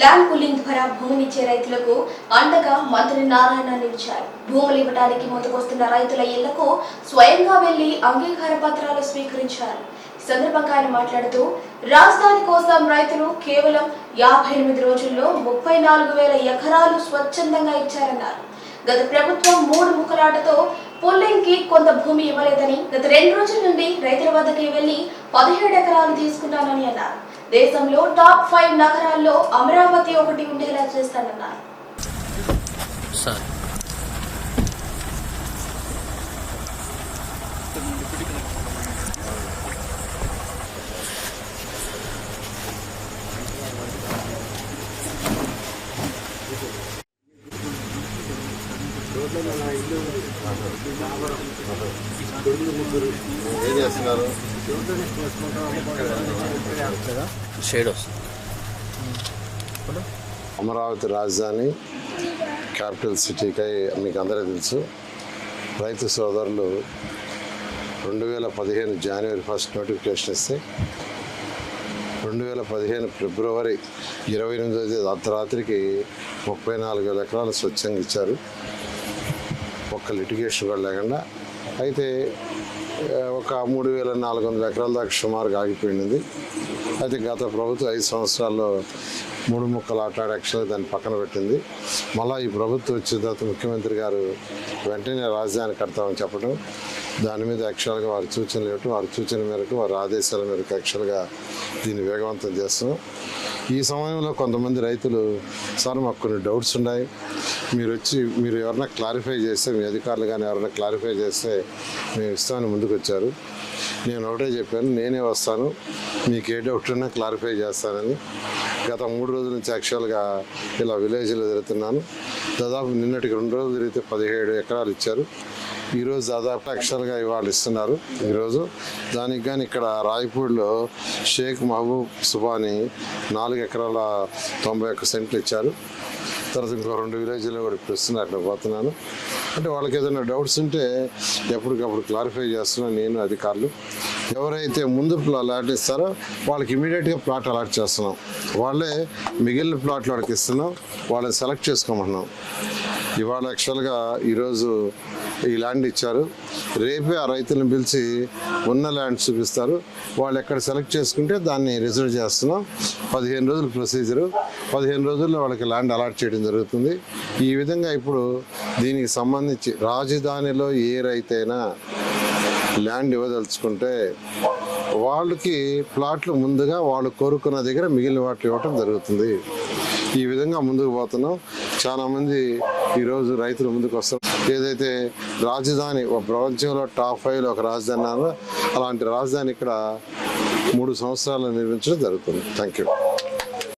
Land pulling ద్వారా భూమినిచ్చే రైతులకు అండగా మంత్రి నారాయణ నిలిచారు. భూములు ఇవ్వడానికి ముందుకొస్తున్న రైతుల ఇళ్ళకు స్వయంగా వెళ్ళి అంగీకార పత్రాలు స్వీకరించారు. సందర్భంగా ఆయన మాట్లాడుతూ రాజధాని కోసం రైతులు కేవలం యాభై ఎనిమిది రోజుల్లో ముప్పై నాలుగు వేల ఎకరాలు స్వచ్ఛందంగా ఇచ్చారన్నారు. గత ప్రభుత్వం మూడు ముక్కలాటతో పుల్లింగ్కి కొంత భూమి ఇవ్వలేదని గత రెండు రోజుల నుండి రైతుల వద్దకి వెళ్ళి పదిహేడు ఎకరాలు తీసుకున్నానని అన్నారు. దేశంలో టాప్ ఫైవ్ నగరాల్లో అమరావతి ఒకటి ఉండేలా చేస్తానన్నారు. సార్. ఏం చేస్తున్నారు షేడ్ వస్తుంది అమరావతి రాజధాని క్యాపిటల్ సిటీకై మీకు అందరూ తెలుసు. రైతు సోదరులు రెండు వేల పదిహేను జనవరి ఫస్ట్ నోటిఫికేషన్ ఇస్తే రెండు వేల పదిహేను ఫిబ్రవరి ఇరవై ఎనిమిదో తేదీ అర్ధరాత్రికి ముప్పై నాలుగు వేల ఎకరాలు స్వచ్ఛంగా ఇచ్చారు. ఒక్క లిటిగేషన్ కూడా లేకుండా అయితే ఒక మూడు వేల నాలుగు వందల ఎకరాల దాకా సుమారుగా ఆగిపోయింది. అయితే గత ప్రభుత్వం ఐదు సంవత్సరాల్లో మూడు ముక్కలు ఆటాడు యాక్చువల్గా దాన్ని పక్కన పెట్టింది. మళ్ళీ ఈ ప్రభుత్వం వచ్చిన తర్వాత ముఖ్యమంత్రి గారు వెంటనే రాజధాని కడతామని చెప్పడం దాని మీద యాక్చువల్గా వారి సూచనలు ఇవ్వటం వారి సూచన మేరకు వారి ఆదేశాల మేరకు యాక్చువల్గా దీన్ని వేగవంతం చేస్తున్నాం. ఈ సమయంలో కొంతమంది రైతులు సార్ మాకు కొన్ని డౌట్స్ ఉన్నాయి. మీరు వచ్చి మీరు ఎవరైనా క్లారిఫై చేస్తే మీ అధికారులు కానీ ఎవరైనా క్లారిఫై చేస్తే మేము ఇస్తామని ముందుకు వచ్చారు నేను ఒకటే చెప్పాను నేనే వస్తాను. మీకు ఏ డౌట్ ఉన్నా క్లారిఫై చేస్తానని. గత మూడు రోజుల నుంచి యాక్చువల్గా ఇలా విలేజ్లో తిరుగుతున్నాను. దాదాపు నిన్నటికి రెండు రోజులు తిరిగితే పదిహేడు ఎకరాలు ఇచ్చారు. ఈరోజు దాదాపు యాక్చువల్గా ఇవాళ ఇస్తున్నారు. ఈరోజు దానికి కానీ ఇక్కడ రాయపూడిలో షేక్ మహబూబ్ సుబాని నాలుగు ఎకరాల తొంభై ఒక్క సెంట్లు ఇచ్చారు. తర్వాత ఇంకో రెండు విలేజ్లో కూడా ఇప్పుడు ఇస్తున్నారు నేను పోతున్నాను. అంటే వాళ్ళకి ఏదైనా డౌట్స్ ఉంటే ఎప్పటికప్పుడు క్లారిఫై చేస్తున్నాను నేను అధికారులు. ఎవరైతే ముందు అలాట్ ఇస్తారో వాళ్ళకి ఇమీడియట్గా ప్లాట్ అలాట్ చేస్తున్నాం. వాళ్ళే మిగిలిన ప్లాట్లు వాళ్ళకి ఇస్తున్నాం. వాళ్ళని సెలెక్ట్ చేసుకోమంటున్నాం. ఇవాళ యాక్చువల్గా ఈరోజు ఈ ల్యాండ్ ఇచ్చారు. రేపే ఆ రైతులను పిలిచి ఉన్న ల్యాండ్ చూపిస్తారు. వాళ్ళు ఎక్కడ సెలెక్ట్ చేసుకుంటే దాన్ని రిజర్వ్ చేస్తున్నాం. పదిహేను రోజుల ప్రొసీజరు పదిహేను రోజుల్లో వాళ్ళకి ల్యాండ్ అలాట్ చేయడం జరుగుతుంది. ఈ విధంగా ఇప్పుడు దీనికి సంబంధించి రాజధానిలో ఏ రైతైనా ల్యాండ్ ఇవ్వదలుచుకుంటే వాళ్ళకి ప్లాట్లు ముందుగా వాళ్ళు కోరుకున్న దగ్గర మిగిలిన వాటిని ఇవ్వటం జరుగుతుంది. ఈ విధంగా ముందుకు పోతున్నాం. చాలా మంది ఈరోజు రైతులు ముందుకు వస్తారు ఏదైతే రాజధాని ఒక ప్రపంచంలో టాప్ ఫైవ్లో ఒక రాజధాని అలాంటి రాజధాని ఇక్కడ మూడు సంవత్సరాలు నిర్మించడం జరుగుతుంది. Thank you